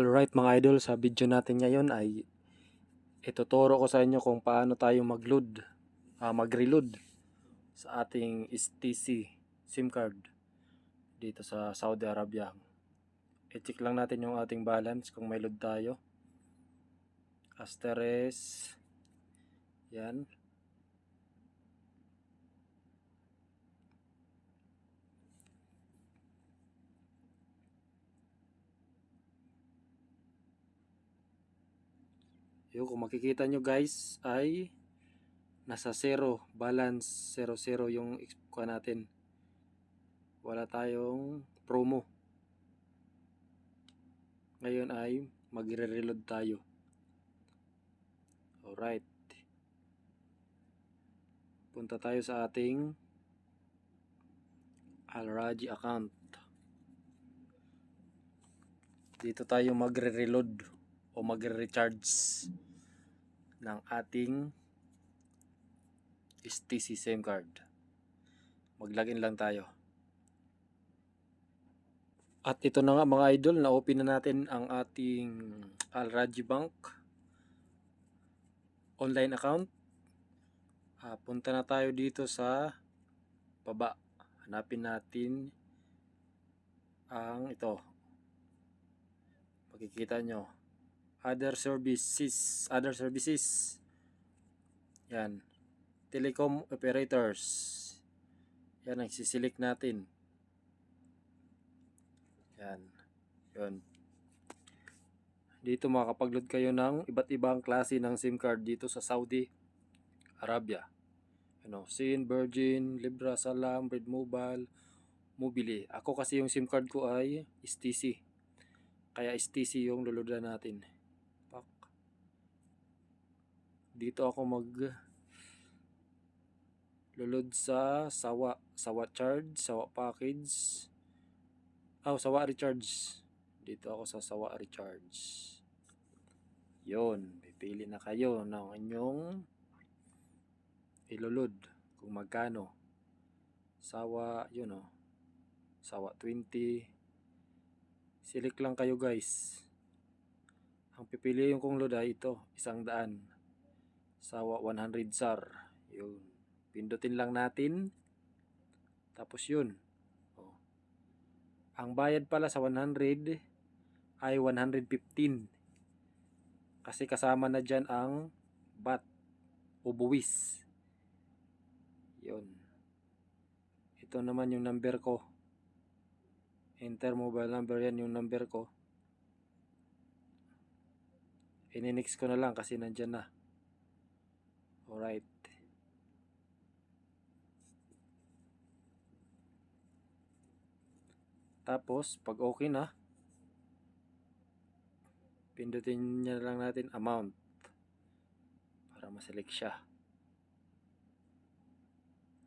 Alright mga idol, sa video natin ngayon ay ituturo ko sa inyo kung paano tayo mag-load, ah, mag-reload sa ating STC SIM card dito sa Saudi Arabia. I-check lang natin yung ating balance kung may load tayo. Asteres. Yan. Yung kung makikita nyo guys ay nasa zero, balance 00 yung kuha natin. Wala tayong promo. Ngayon ay magre-reload tayo. Alright. Punta tayo sa ating Alraji account. Dito tayo magre-reload o magre-recharge ng ating STC SIM card. Mag-login lang tayo. At ito na nga mga idol, na-open na natin ang ating Alraji Bank online account. Ah, punta na tayo dito sa baba. Hanapin natin ang ito. Makikita nyo. Other services. Other services. Yan. Telecom operators. Yan ang sisilik natin. Yan. Yun. Dito makakapag-load kayo ng iba't ibang klase ng SIM card dito sa Saudi Arabia. Ano, Sin, Virgin, Libra, Salam, Red Mobile, Mobile. Ako kasi yung SIM card ko ay STC. Kaya STC yung luludan natin. Dito ako mag lulod sa sawa sawa charge sawa package. Oh sawa recharge. Dito ako sa sawa recharge. Yon pipili na kayo ng inyong ilulod kung magkano. Sawa yun oh. Sawa 20 silik lang kayo guys. Ang pipili yung kong load ay ito isang daan sawa 100 sar yun. Pindutin lang natin. Tapos yun. Oh. ang bayad pala sa 100 ay 115 kasi kasama na dyan ang bat o buwis. Yun. Ito naman yung number ko. Enter mobile number yan yung number ko. Ininix ko na lang kasi nandyan na alright Tapos, pag okay na, pindutin niya lang natin amount para maselect siya.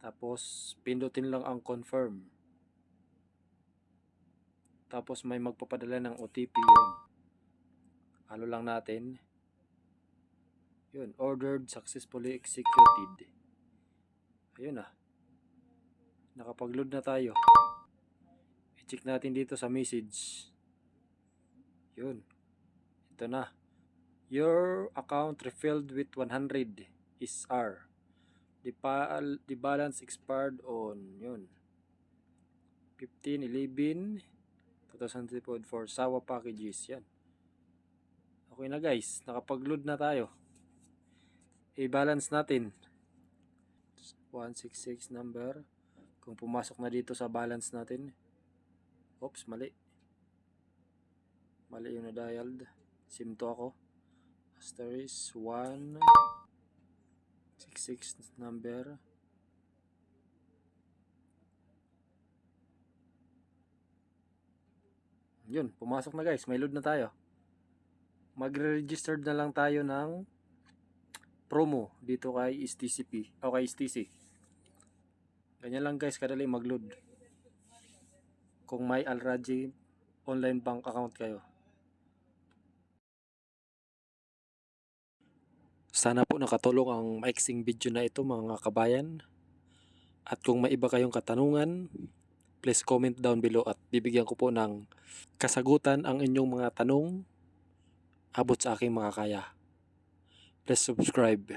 Tapos, pindutin lang ang confirm. Tapos, may magpapadala ng OTP yun. Ano lang natin. Yun, ordered, successfully executed. Ayun na. Nakapag-load na tayo. I-check natin dito sa message. Yun. Ito na. Your account refilled with 100 is R. The, pal the balance expired on yun. 15, 11, 2024 for Sawa packages. Yan. Okay na guys. Nakapag-load na tayo. I-balance natin. 166 number. Kung pumasok na dito sa balance natin. Oops, mali. Mali yung na-dialed. SIM to ako. Asterisk 1 66 number. Yun, pumasok na guys. May load na tayo. Magre-registered na lang tayo ng promo dito kay STCP o kay STC. Ganyan lang guys, kadali mag-load kung may Alraji online bank account kayo. Sana po nakatulong ang maiksing video na ito mga kabayan. At kung may iba kayong katanungan, please comment down below at bibigyan ko po ng kasagutan ang inyong mga tanong abot sa aking makakaya. Please subscribe.